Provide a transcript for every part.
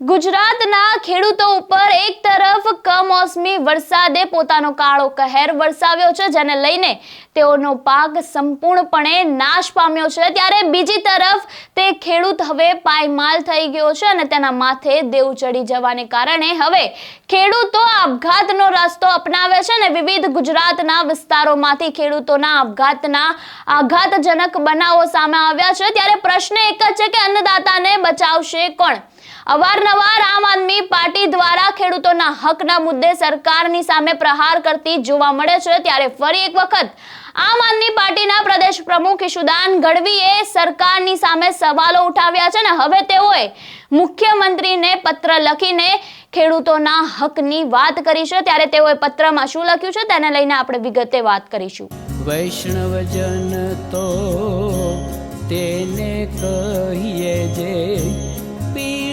ગુજરાતના ખેડૂતો ઉપર એક તરફ કમોસમી વરસાદે પોતાનો કાળો કહેર વરસાવ્યો છે, જેને લઈને તેઓનો પાક સંપૂર્ણપણે નાશ પામ્યો છે. ત્યારે બીજી તરફ તે ખેડૂત હવે પાયમાલ થઈ ગયો છે અને તેના માથે દેવ ચડી જવાને કારણે હવે ખેડૂતો આપઘાતનો રસ્તો અપનાવે છે અને વિવિધ ગુજરાતના વિસ્તારોમાંથી ખેડૂતોના આપઘાતના આઘાતજનક બનાવો સામે આવ્યા છે. ત્યારે પ્રશ્ન એક જ છે કે અન્નદાતાને બચાવશે કોણ? અવારનવાર આમ આદમી પાર્ટી દ્વારા ખેડૂતોના હકના મુદ્દે સરકારની સામે પ્રહાર કરતી જોવા મળે છે. ત્યારે ફરી એક વખત આમ આદમી પાર્ટીના પ્રદેશ પ્રમુખ ઈશુદાન ગઢવીએ સરકારની સામે સવાલો ઉઠાવ્યા છે ને હવે તેઓએ મુખ્યમંત્રીને પત્ર લખીને ખેડૂતોના હકની વાત કરી છે. ત્યારે તેઓએ પત્રમાં શું લખ્યું છે તેને લઈને આપણે વિગતે વાત કરીશું. વૈષ્ણવજન તો તેને કહીએ જે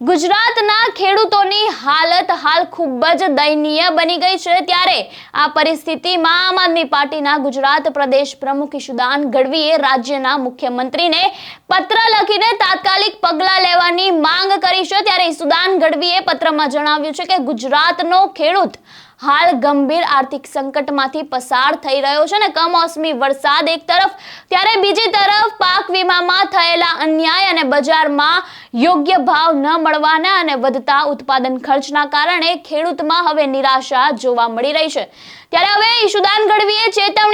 ગુજરાતના ખેડૂતોની હાલત હાલ ખૂબ જ દયનીય બની ગઈ છે. ત્યારે આ પરિસ્થિતિમાં આમ આદમી પાર્ટીના ગુજરાત પ્રદેશ પ્રમુખ ઈશુદાન ગઢવીએ રાજ્યના મુખ્યમંત્રીને પત્ર લખીને તાત્કાલિક પગલાં લેવાની માંગ કરી છે. ત્યારે ઈશુદાન ગઢવીએ પત્રમાં જણાવ્યું છે કે ગુજરાતનો ખેડૂત હાલ ગંભીર આર્થિક સંકટમાંથી પસાર થઈ રહ્યો છે ને કમોસમી વરસાદ એક તરફ, ત્યારે બીજી તરફ પાક વીમામાં થયેલા અન્યાય અને બજારમાં યોગ્ય ભાવ ન મળવાના અને વધતા ઉત્પાદન ખર્ચના કારણે ખેડૂતમાં હવે નિરાશા જોવા મળી રહી છે. ત્યારે હવે ઈશુદાન ગઢવીએ ચેતવણી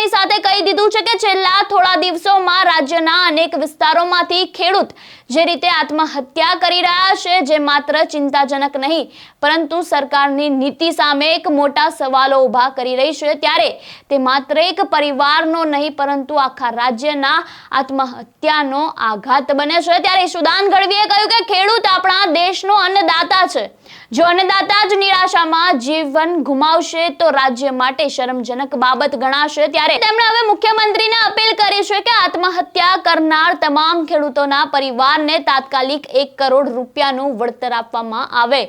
છે કે છેલ્લા થોડા દિવસોમાં રાજ્યના અનેક વિસ્તારોમાંથી ખેડૂત જે રીતે આત્મહત્યા કરી રહ્યા છે, જે માત્ર ચિંતાજનક નહીં, પરંતુ સરકારની નીતિ સામે એક મોટા સવાલો ઊભા કરી રહી છે. ત્યારે તે માત્ર એક પરિવારનો નહીં, પરંતુ આખા રાજ્યના આત્મહત્યાનો આઘાત બને છે. ત્યારે સુદાન ગઢવીએ કહ્યું કે ખેડૂત આપણા દેશનો અન્નદાતા છે. જો અન્નદાતા જ નિરાશામાં જીવન ગુમાવશે તો રાજ્ય માટે શરમજનક બાબત ગણાશે. ત્યારે તેમણે હવે મુખ્યમંત્રીને અપીલ કરી છે કે આત્મહત્યા કરનાર તમામ ખેડૂતોના પરિવારને તાત્કાલિક એક કરોડ રૂપિયાનું વળતર આપવામાં આવે.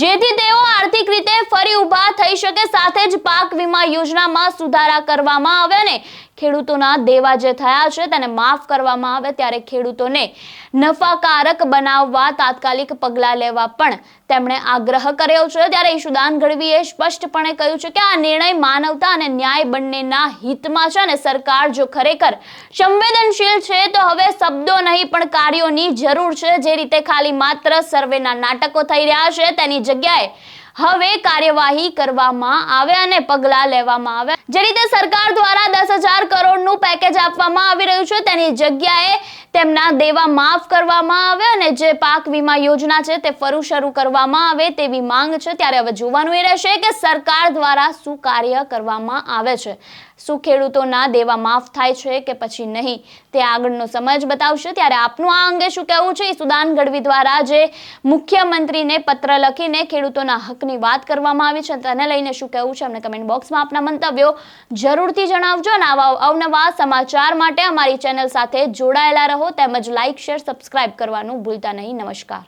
જેથી તેઓ આર્થિક રીતે ફરી ઊભા થઈ શકે, સાથે જ પાક વીમા યોજનામાં સુધારા કરવામાં આવે અને ખેડૂતોના દેવા જે થયા છે તેને માફ કરવામાં આવે ત્યારે ખેડૂતોને નફાકારક બનાવવા તાત્કાલિક પગલાં લેવા પણ તેમણે આગ્રહ કર્યો છે. ત્યારે ઈશુદાન ગઢવીએ સ્પષ્ટપણે કહ્યું છે કે આ નિર્ણય માનવતા અને ન્યાય બંનેના હિતમાં છે અને સરકાર જો ખરેખર સંવેદનશીલ છે તો હવે શબ્દો નહીં પણ કાર્યોની જરૂર છે. જે રીતે ખાલી માત્ર સર્વેના નાટકો થઈ રહ્યા છે તેની જગ્યાએ હવે કાર્યવાહી કરવામાં આવે અને પગલાં લેવામાં આવે. જે રીતે સરકાર દ્વારા દસ હજાર કરોડનું પેકેજ આપવામાં આવી રહ્યું છે, તેની જગ્યાએ તેમના દેવા માફ કરવામાં આવે અને જે પાક વીમા યોજના છે, તે ફરું શરૂ કરવામાં આવે તેવી માંગ છે. ત્યારે હવે જોવાનું એ રહેશે કે સરકાર દ્વારા શું કાર્ય કરવામાં આવે છે. શું ખેડૂતોના દેવા માફ થાય છે કે પછી નહીં? તે આગળનો સમય જ બતાવશે. ત્યારે આપનું આ અંગે શું કહેવું છે? સુદાન ગઢવી દ્વારા જે મુખ્યમંત્રીને પત્ર લખીને ખેડૂતોના હકની વાત કરવામાં આવી છે, તેને લઈને શું કહેવું છે? અમને કમેન્ટ બોક્સમાં આપના મંતવ્યો જરૂરથી જણાવજો અને આવા અવનવા સમાચાર માટે અમારી ચેનલ સાથે જોડાયેલા રહો. તેમજ લાઇક શેર સબસ્ક્રાઇબ કરવાનું ભૂલતા નહીં. નમસ્કાર.